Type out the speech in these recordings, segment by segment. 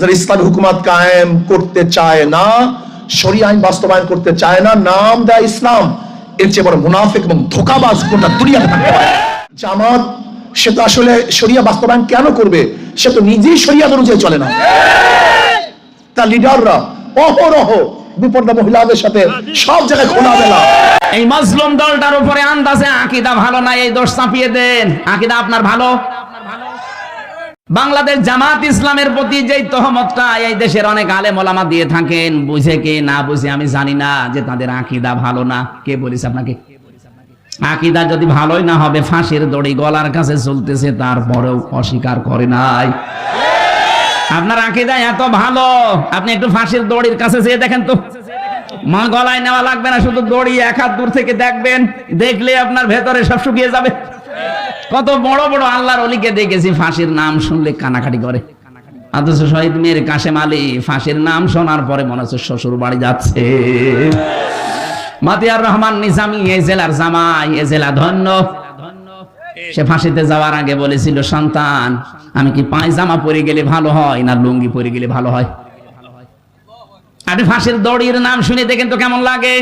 যারা ইসলামী হুকুমাত কায়েম করতে চায় না, শরীয় আইন বাস্তবায়ন করতে চায় না, নাম দেয় ইসলাম এর চেয়ে বড় মুনাফিক এবং ধোকাবাজ গোটা দুনিয়াতে থাকতে পারে। জামাত, সে তো আসলে শরিয়া বাস্তবায়ন কেন করবে? সে তো নিজেই শরিয়া অনুযায়ী চলে না। তার লিডাররা অহরহ বিপর্দা মহিলাদের সাথে সব জায়গায় খোলামেলা। এই মজলুম দলটার উপরে আন্দাজে আকিদা ভালো না এই দোষ চাপিয়ে দেন। আকিদা আপনার ভালো? বাংলাদেশ জামাত ইসলামের প্রতি যে তহমতটা এই দেশের অনেক আলেম ওলামা দিয়ে থাকেন, বুঝে কে না বুঝে আমি জানি না যে তাদের আকিদা ভালো না। কে বলিস আপনাকে? আকিদা যদি ভালোই না হবে, ফাঁসির দড়ি গলার কাছে চলতেছে, তারপরেও অস্বীকার করে নাই। আপনার আকিদা এত ভালো, আপনি একটু ফাঁসির দড়ির কাছে যেয়ে দেখেন তো। মা গলায় নেওয়া লাগবে না, শুধু দড়ি এক হাত দূর থেকে দেখবেন, দেখলে আপনার ভেতরে সব শুকিয়ে যাবে। কত বড় বড় আল্লাহর অলিকে দেখেছি, ফাঁসির নাম শুনলে কানাকাটি করে। অথচ শহীদ মেয়ের কাশেম আলী ফাঁসির নাম শোনার পরে মনে হচ্ছে শ্বশুর বাড়ি যাচ্ছে। মাতিয়ার রহমান নিজামী, এই জেলার জামাই, এ জেলা ধন্য। সে ফাঁসিতে যাওয়ার আগে বলেছিল, সন্তান, আমি কি পায়জামা পরে গেলে ভালো হয় না লুঙ্গি পরে গেলে ভালো হয়? আপনি ফাঁসির দড়ির নাম শুনে দেখেন তো কেমন লাগে।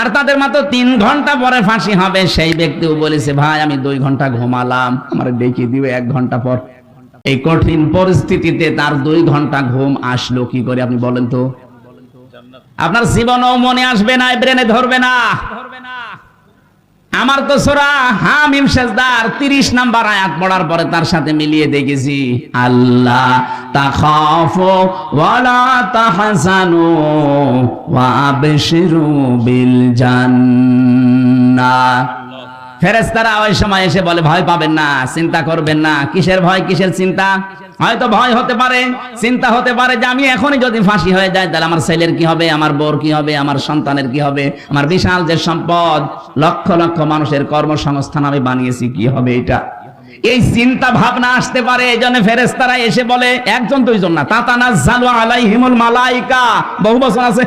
আর তাদের মাত্র তিন ঘণ্টা পরে ফাঁসি হবে সেই ব্যক্তিও বলেছে ভাই আমি দুই ঘণ্টা ঘুমালাম আমার দেখিয়ে দিবে এক ঘণ্টা পর। এই কঠিন পরিস্থিতিতে তার দুই ঘণ্টা ঘুম আসলো কি করে আপনি বলেন তো? আপনার জীবনও মনে আসবে না ব্রেনে ধরবে না। আমার তো সোরা হামিম সেজদার 30 নাম্বার আয়াত পড়ার পরে তার সাথে মিলিয়ে দেখেছি, আল্লাহ ফেরেশতারা ওই সময় এসে বলে, ভয় পাবেন না, চিন্তা করবেন না। কিসের ভয়? কিসের চিন্তা? হয়তো ভয় হতে পারে, চিন্তা হতে পারে যে আমি এখনই যদি ফাঁসি হয়ে যায় তাহলে আমার ছেলের কি হবে, আমার বোর কি হবে, আমার সন্তানের কি হবে, আমার বিশাল যে সম্পদ, লক্ষ লক্ষ মানুষের কর্মসংস্থান আমি বানিয়েছি, কি হবে এটা? এই চিন্তা ভাবনা আসতে পারে এই ফেরেস্তারা এসে বলে, একজন দুইজন না তাতানা জালু আলাইহিমুল মালাইকা। বহু বছর আছে?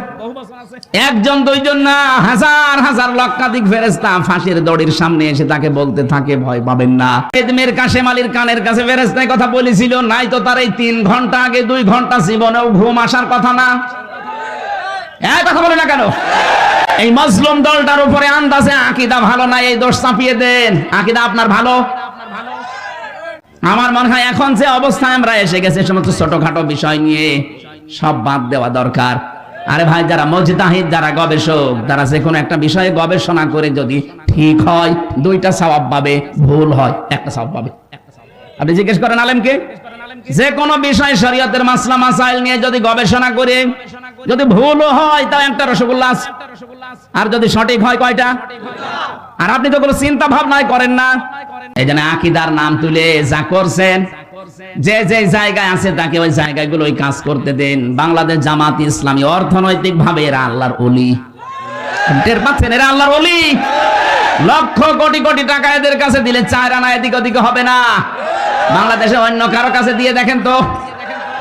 একজন দুইজন না, হাজার হাজার লক্ষাধিক ফেরেস্তা ফাঁসির দড়ির সামনে এসে তাকে বলতে থাকে, ভয় পাবেন না। এদমের কাশেম আলীর কানের কাছে ফেরেস্তায় কথা বলেছিল, নাই তো তার এই তিন ঘণ্টা আগে, দুই ঘণ্টা জীবনেও ঘুম আসার কথা না। এক কথা বলে না কেন? এই মজলুম দলটার উপরে আন্দাজে আকিদা ভালো না এই দোষ চাপিয়ে দেন। আকিদা আপনার ভালো? আমার মনে হয় এখন যে অবস্থায় আমরা এসে গেছে সমস্ত ছোটখাটো বিষয় নিয়ে সব বাদ দেওয়া দরকার। আরে ভাই, যারা মজিদাহিদ যারা গবেষক, যারা যে কোনো একটা বিষয়ে গবেষণা করে যদি ঠিক হয়, দুইটা সওয়াব পাবে, ভুল হয়, একটা সওয়াব পাবে। আপনি জিজ্ঞেস করেন আলেমকে? যে কোনো বিষয় শরীয়তের মাসলা, মাসাইল নিয়ে যদি গবেষণা করে, যদি ভুলও হয়, তাও একটা রসগোল্লা। আর যদি সঠিক হয়, কয়টা? আর আপনি তো কোনো চিন্তা ভাবনায় করেন না। এই জন্য আকিদার নাম তুলে যা করছেন, যে যে জায়গায় আছে তাকে ওই জায়গাগুলো ওই কাজ করতে দেন। বাংলাদেশ জামাত ইসলামী অর্থনৈতিক ভাবে এরা আল্লাহর অলি টের পাচ্ছেন? এরা আল্লাহর লক্ষ কোটি কোটি টাকা এদের কাছে দিলে এদিক ওদিকে হবে না। বাংলাদেশে অন্য কারও কাছে দিয়ে দেখেন তো।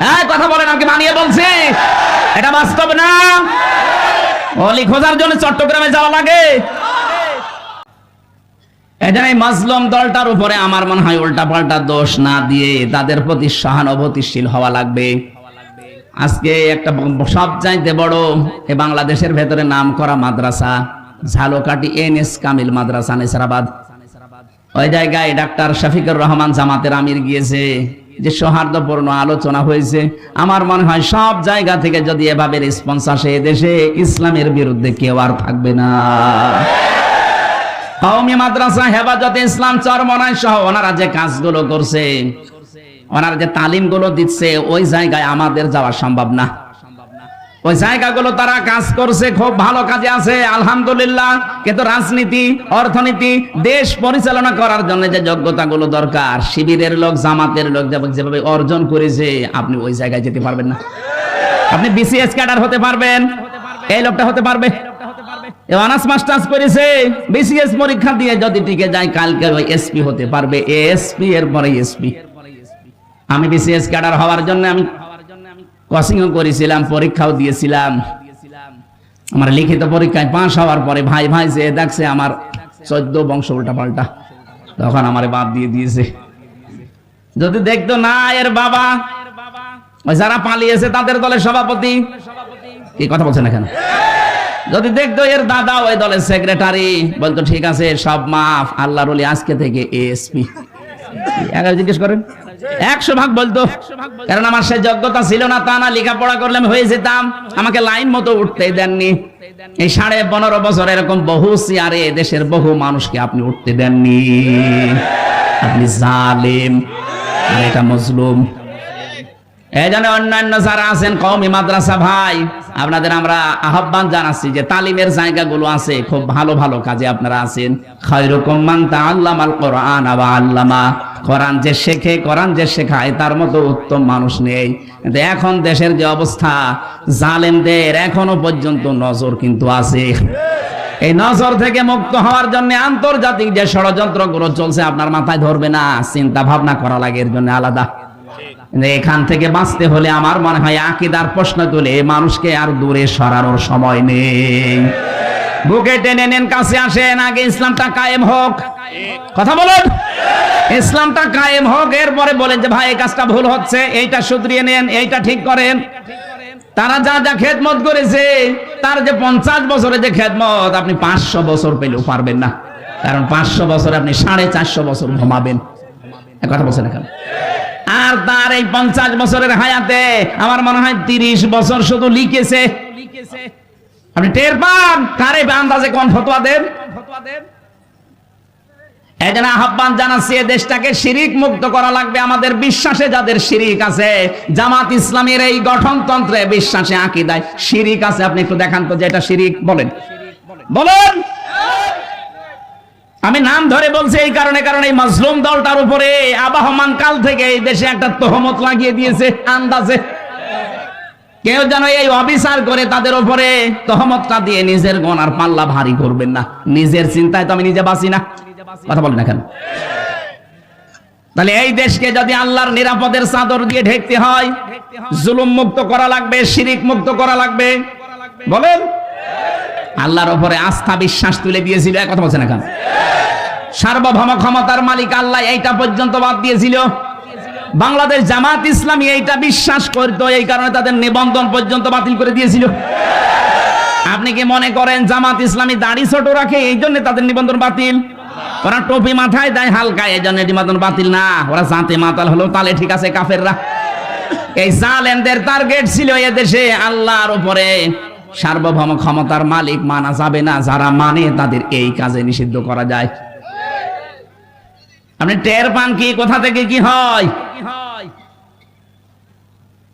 হ্যাঁ কথা বলেন, আমাকে মানিয়ে বলছি। এটা বাস্তব না। অলি খোঁজার জন্য চট্টগ্রামে যাওয়া লাগে। এই মাজলুম দলটার উপরে আমার মনে হয় উল্টা পাল্টা দোষ না দিয়ে তাদের প্রতি সহানুভূতিশীল হওয়া লাগবে। আজকে একটা সব চাইতে বড় এ বাংলাদেশের ভেতরে নাম করা মাদ্রাসা ঝালকাটি এন এস কামিল মাদ্রাসা, নেসারাবাদ। ওই জায়গায় ডাক্তার শফিকুর রহমান জামাতের আমির গিয়েছে, যে সৌহার্দ্যপূর্ণ আলোচনা হয়েছে। আমার মনে হয় সব জায়গা থেকে যদি এভাবে রেসপন্স আসে দেশে ইসলামের বিরুদ্ধে কেউ আর থাকবে না। কওমি মাদ্রাসা, হেফাজতে ইসলাম চরমনায় সহ ওনারা যে কাজগুলো করছে, ওনারা যে তালিমগুলো দিচ্ছে, ওই জায়গায় আমাদের যাওয়া সম্ভব না। ওই জায়গাগুলো তারা কাজ করছে, খুব ভালো কাজে আছে, আলহামদুলিল্লাহ। কিন্তু রাজনীতি, অর্থনীতি, দেশ পরিচালনা করার জন্য যে যোগ্যতাগুলো দরকার, শিবিরের লোক, জামাতের লোক যেভাবে অর্জন করেছে, আপনি ওই জায়গায় যেতে পারবেন না। আপনি বিসিএস ক্যাডার হতে পারবেন, এই লোকটা হতে পারবে। অনার্স মাস্টার্স করেছে বিসিএস পরীক্ষা দিয়ে যদি টিকে যায় কালকে ওই এসপি হতে পারবে। এসপি এর পরে এসপি আমি বিসিএস ক্যাডার হওয়ার জন্য আমি কোচিংও করেছিলাম, পরীক্ষাও দিয়েছিলাম। আমার লিখিত পরীক্ষায় পাশ হওয়ার পরে ভাই ভাই যে দেখছে আমার চোদ্দ বংশ উল্টা পাল্টা তখন আমার বাদ দিয়ে দিয়েছে। যদি দেখতো না, এর বাবা, ওই যারা পালিয়েছে তাদের দলের সভাপতি, কি কথা বলছেন এখানে? যদি দেখতো এর দাদা ওই দলের সেক্রেটারি বলতো, ঠিক আছে, সব মাফ, আল্লাহর আজকে থেকে এসপি একবার জিজ্ঞেস করেন। একশো ভাগ বলতো। কারণ আমার সে যোগ্যতা ছিল না, তা না, লেখাপড়া করলে আমি হয়ে যেতাম। আমাকে লাইন মতো উঠতে দেননি। এই সাড়ে পনেরো বছর এরকম বহু চেয়ারে দেশের বহু মানুষকে আপনি উঠতে দেননি। আপনি জালেম। এটা মজলুম। এই জন্য অন্যান্য যারা আছেন, কওমি মাদ্রাসা ভাই আপনাদের আমরা আহ্বান জানাচ্ছি যে তালিমের জায়গাগুলো আছে, খুব ভালো ভালো কাজে আপনারা আছেন। কোরআন যে শেখে, কোরআন যে শেখায়, তার মতো উত্তম মানুষ নেই। কিন্তু এখন দেশের যে অবস্থা, জালেমদের এখনও পর্যন্ত নজর কিন্তু আছে। এই নজর থেকে মুক্ত হওয়ার জন্য আন্তর্জাতিক যে ষড়যন্ত্রগুলো চলছে, আপনার মাথায় ধরবে না, চিন্তা ভাবনা করা লাগে, এর জন্য আলাদা। এখান থেকে বাঁচতে হলে আমার মনে হয় আকিদার প্রশ্ন তুলে মানুষকে আর দূরে সরানোর সময় নেই। বুকে টেনে নেন, কাছে আসেন, আগে ইসলামটা কায়েম হোক। কথা বলুন? ইসলামটা কায়েম হোক, এরপরে বলেন যে, ভাই, এই কাজটা ভুল হচ্ছে, এইটা শুধরিয়ে নেন, এইটা ঠিক করেন। তারা যা যা খেদমত করেছে, তার যে পঞ্চাশ বছরে যে খেদমত, আপনি পাঁচশো বছর পেলেও পারবেন না। কারণ পাঁচশো বছর আপনি সাড়ে চারশো বছর ঘুমাবেন। কথা বলছেন এখন আর তার এই পঞ্চাশ বছরের হায়াতে আমার মনে হয় তিরিশ বছর শুধু লিখেছে। আপনি টের পান? কারে আন্দাজে কোন ফতোয়া দেন? আহ্বান দেশটাকে শিরিক করা লাগবে। আমাদের বিশ্বাসে যাদের শিরিক আছে, জামাত ইসলামের এই গঠনতন্ত্রে বিশ্বাসে আকিদায় শিরিক আছে। আপনি একটু দেখান তো যে এটা শিরিক বলেন। বলেন। আমি নাম ধরে বলছি এই কারণে, কারণ এই মজলুম দলটার উপরে আবাহমান কাল থেকে এই দেশে একটা তহমত লাগিয়ে দিয়েছে, আন্দাজে। কেউ যেন এই অবিচার করে তাদের উপরে তহমতটা দিয়ে নিজের গনার পাল্লা ভারী করবেন না। নিজের চিন্তায় তো আমি নিজে বাঁচি না। কথা বলেন না কেন? তাহলে এই দেশকে যদি আল্লাহর নিরাপদের চাদর দিয়ে ঢেকতে হয়, জুলুম মুক্ত করা লাগবে, শিরিক মুক্ত করা লাগবে। বলেন? আল্লাহর উপরে আস্থা, বিশ্বাস তুলে দিয়েছিল। এক কথা বলছেন এখন সার্বভৌম ক্ষমতার মালিক আল্লাহ এইটা পর্যন্ত বাদ দিয়েছিল। বাংলাদেশ জামাত ইসলামী এইটা বিশ্বাস করতো, এই কারণে তাদের নিবন্ধন পর্যন্ত বাতিল করে দিয়েছিল। আপনি কি মনে করেন জামাত ইসলামী দাড়ি ছোট রাখে, এই জন্য তাদের নিবন্ধন বাতিল? ওরা টুপি মাথায় দেয় হালকা, এই জন্য নিবন্ধন বাতিল না। ওরা জাতে মাতাল হলো তাহলে ঠিক আছে কাফেররা। এই জালেমদের টার্গেট ছিল এদেশে আল্লাহর উপরে। সার্বভৌম ক্ষমতার মালিক মানা যাবে না, যারা মানে তাদের এই কাজে নিষিদ্ধ করা যায়। আপনি টের পান কি? কোথা থেকে কি হয়?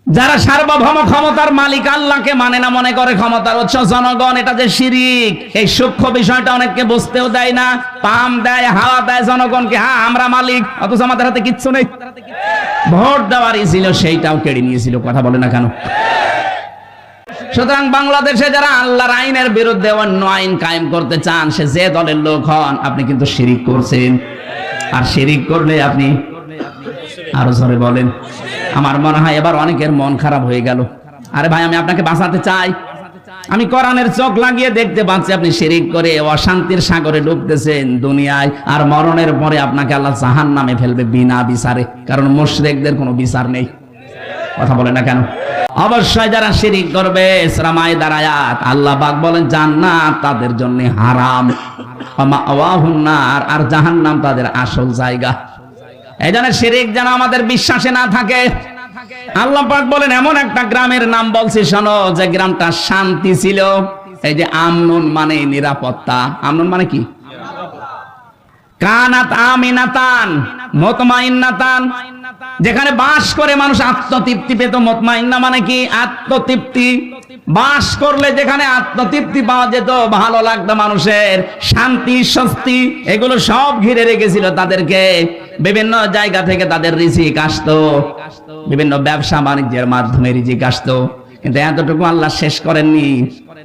যারা সার্বভৌম ক্ষমতার মালিক আল্লাহকে মানে না, মনে করে ক্ষমতার উৎস জনগণ, এটা যে শিরিক, এই সূক্ষ্ম বিষয়টা অনেককে বুঝতেও দেয় না, পাম দেয়, হাওয়া দেয় জনগণকে হ্যাঁ আমরা মালিক, অথচ আমাদের হাতে কিচ্ছু নেই। ভোট দেওয়ারই ছিল, সেইটাও কেড়ে নিয়েছিল, কথা বলে না কেন? সুতরাং বাংলাদেশে যারা আল্লাহর আইনের বিরুদ্ধে অন্য আইন কায়েম করতে চান, সে যে দলের লোক হন, আপনি কিন্তু শিরিক করছেন। আর শিরিক করলে আপনি আরও জোরে বলেন। আমার মনে হয় এবার অনেকের মন খারাপ হয়ে গেল। আরে ভাই, আমি আপনাকে বাঁচাতে চাই। আমি কোরআনের চোখ লাগিয়ে দেখতে পাচ্ছি, আপনি শিরিক করে অশান্তির সাগরে ডুবতেছেন দুনিয়ায়, আর মরণের পরে আপনাকে আল্লাহ জাহান নামে ফেলবে বিনা বিচারে, কারণ মুশরিকদের কোনো বিচার নেই। কথা বলে না কেন? অবশ্যই যারা শিরিক করবে, শ্রামায় দাঁড়ায়াত আল্লাহ পাক বলেন, জান্নাত তাদের জন্য হারাম। আর জাহান্নাম তাদের আসল জায়গা। এই জন্য শিরিক যেন আমাদের বিশ্বাসে না থাকে। আল্লাহ পাক বলেন, এমন একটা গ্রামের নাম বলছি, শোনো, যে গ্রামটা শান্তি ছিল। এই যে আমনুন মানে নিরাপত্তা। আমনুন মানে কি? কানাত আমিনাতান, মতমাইন্নাতান। যেখানে বাস করে মানুষ আত্মতৃপ্তি পেত, মতমাইন্না মানে কি? আত্মতৃপ্তি। বাস করলে যেখানে আত্মতৃপ্তি পাওয়া যেত, ভালো লাগতো মানুষের। শান্তি, স্বস্তি, এগুলো সব ঘিরে রেখেছিল তাদেরকে। বিভিন্ন জায়গা থেকে তাদের রিজিক আসতো। বিভিন্ন ব্যবসা বাণিজ্যের মাধ্যমে রিজিক আসতো। কিন্তু এতটুকু আল্লাহ শেষ করেননি।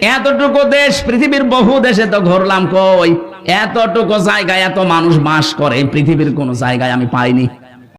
এতটুকু দেশ, পৃথিবীর বহু দেশে তো ঘুরলাম কই? এতটুকু জায়গায় এত মানুষ বাস করে পৃথিবীর কোন জায়গায় আমি পাইনি।